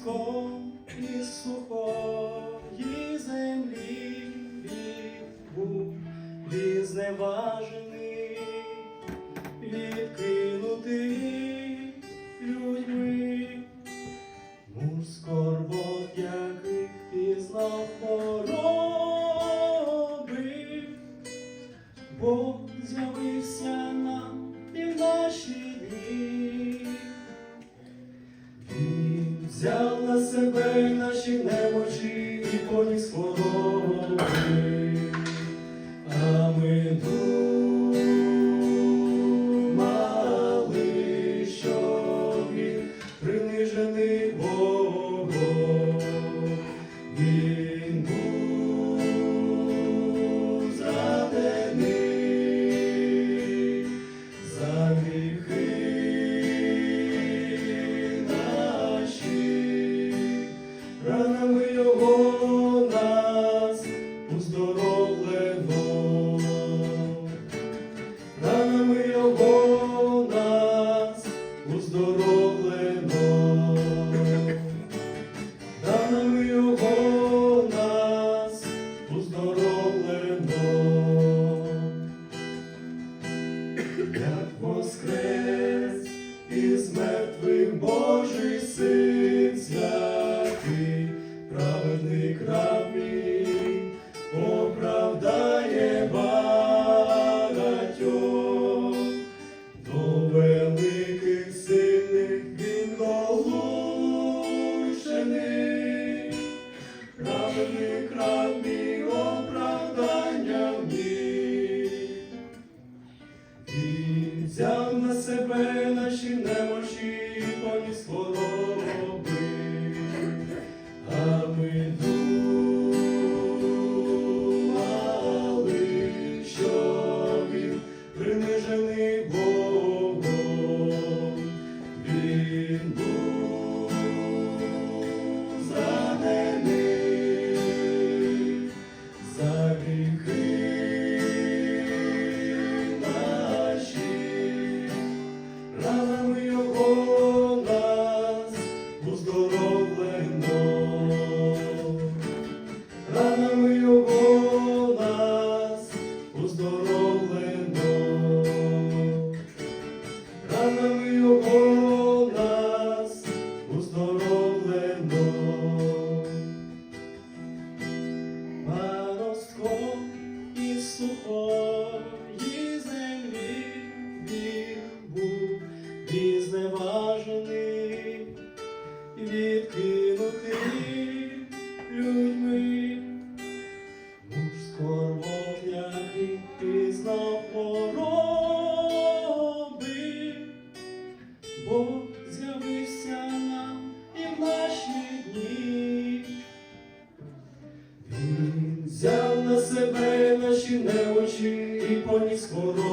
піском і сухої землі від був, від зневажений, від себе і наші немочі, і коні хвороби. а ми думали, що він принижений. здоровлено. себе наші немощі поміж хвороби, ми думали, що він принижений Богом. Він був зневажений, відкинутий людьми, муж скорботнякий пізнав хвороби, бо з'явився нам і в наші дні. Він взяв на себе наші неочі і поніс хвороби.